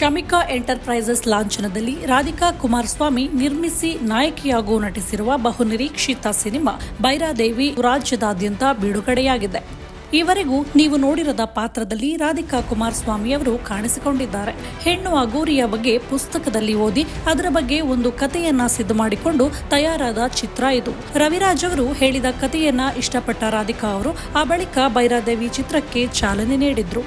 Shamika enterprises ಲಾಂಛನದಲ್ಲಿ ರಾಧಿಕಾ ಕುಮಾರಸ್ವಾಮಿ ನಿರ್ಮಿಸಿ ನಾಯಕಿಯಾಗೂ ನಟಿಸಿರುವ ಬಹುನಿರೀಕ್ಷಿತ ಸಿನಿಮಾ ಬೈರಾದೇವಿ ರಾಜ್ಯದಾದ್ಯಂತ ಬಿಡುಗಡೆಯಾಗಿದೆ. ಈವರೆಗೂ ನೀವು ನೋಡಿರದ ಪಾತ್ರದಲ್ಲಿ ರಾಧಿಕಾ ಕುಮಾರಸ್ವಾಮಿಯವರು ಕಾಣಿಸಿಕೊಂಡಿದ್ದಾರೆ. ಹೆಣ್ಣು ಅಗೋರಿಯ ಬಗ್ಗೆ ಪುಸ್ತಕದಲ್ಲಿ ಓದಿ ಅದರ ಬಗ್ಗೆ ಒಂದು ಕಥೆಯನ್ನ ಸಿದ್ಧ ಮಾಡಿಕೊಂಡು ತಯಾರಾದ ಚಿತ್ರ ಇದು. ರವಿರಾಜ್ ಅವರು ಹೇಳಿದ ಕಥೆಯನ್ನ ಇಷ್ಟಪಟ್ಟ ರಾಧಿಕಾ ಅವರು ಆ ಬಳಿಕ ಬೈರಾದೇವಿ ಚಿತ್ರಕ್ಕೆ ಚಾಲನೆ ನೀಡಿದ್ರು.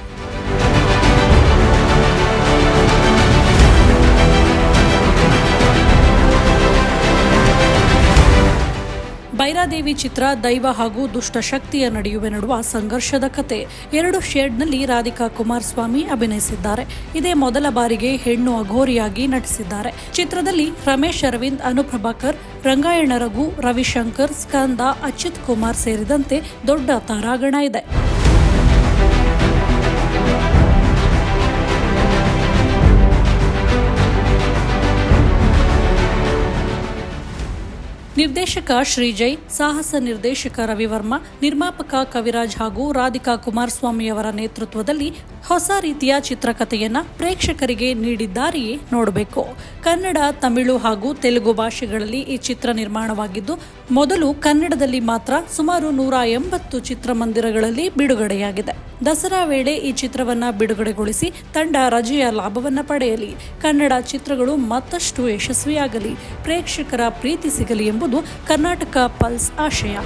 ಬೈರಾದೇವಿ ಚಿತ್ರ ದೈವ ಹಾಗೂ ದುಷ್ಟ ಶಕ್ತಿಯ ನಡುವೆ ನಡುವ ಸಂಘರ್ಷದ ಕತೆ. ಎರಡು ಶೇಡ್ನಲ್ಲಿ ರಾಧಿಕಾ ಕುಮಾರಸ್ವಾಮಿ ಅಭಿನಯಿಸಿದ್ದಾರೆ. ಇದೇ ಮೊದಲ ಬಾರಿಗೆ ಹೆಣ್ಣು ಅಘೋರಿಯಾಗಿ ನಟಿಸಿದ್ದಾರೆ. ಚಿತ್ರದಲ್ಲಿ ರಮೇಶ್ ಅರವಿಂದ್, ಅನುಪ್ರಭಾಕರ್, ರಂಗಾಯಣ ರಘು, ರವಿಶಂಕರ್, ಸ್ಕಂದ, ಅಚ್ಯುತ್ ಕುಮಾರ್ ಸೇರಿದಂತೆ ದೊಡ್ಡ ತಾರಾಗಣ ಇದೆ. ನಿರ್ದೇಶಕ ಶ್ರೀಜಯ್, ಸಾಹಸ ನಿರ್ದೇಶಕ ರವಿವರ್ಮ, ನಿರ್ಮಾಪಕ ಕವಿರಾಜ್ ಹಾಗೂ ರಾಧಿಕಾ ಕುಮಾರಸ್ವಾಮಿಯವರ ನೇತೃತ್ವದಲ್ಲಿ ಹೊಸ ರೀತಿಯ ಚಿತ್ರಕಥೆಯನ್ನ ಪ್ರೇಕ್ಷಕರಿಗೆ ನೀಡಿದ್ದಾರೆಯೇ ನೋಡಬೇಕು. ಕನ್ನಡ, ತಮಿಳು ಹಾಗೂ ತೆಲುಗು ಭಾಷೆಗಳಲ್ಲಿ ಈ ಚಿತ್ರ ನಿರ್ಮಾಣವಾಗಿದ್ದು, ಮೊದಲು ಕನ್ನಡದಲ್ಲಿ ಮಾತ್ರ ಸುಮಾರು ನೂರ ಎಂಬತ್ತು ಚಿತ್ರಮಂದಿರಗಳಲ್ಲಿ ಬಿಡುಗಡೆಯಾಗಿದೆ. ದಸರಾ ವೇಳೆ ಈ ಚಿತ್ರವನ್ನ ಬಿಡುಗಡೆಗೊಳಿಸಿ ತಂಡ ರಜೆಯ ಲಾಭವನ್ನ ಪಡೆಯಲಿ. ಕನ್ನಡ ಚಿತ್ರಗಳು ಮತ್ತಷ್ಟು ಯಶಸ್ವಿಯಾಗಲಿ. ಪ್ರೇಕ್ಷಕರ ಪ್ರೀತಿ ಸಿಗಲಿ ಎಂಬುದು ಕರ್ನಾಟಕ ಪಲ್ಸ್ ಆಶಯ.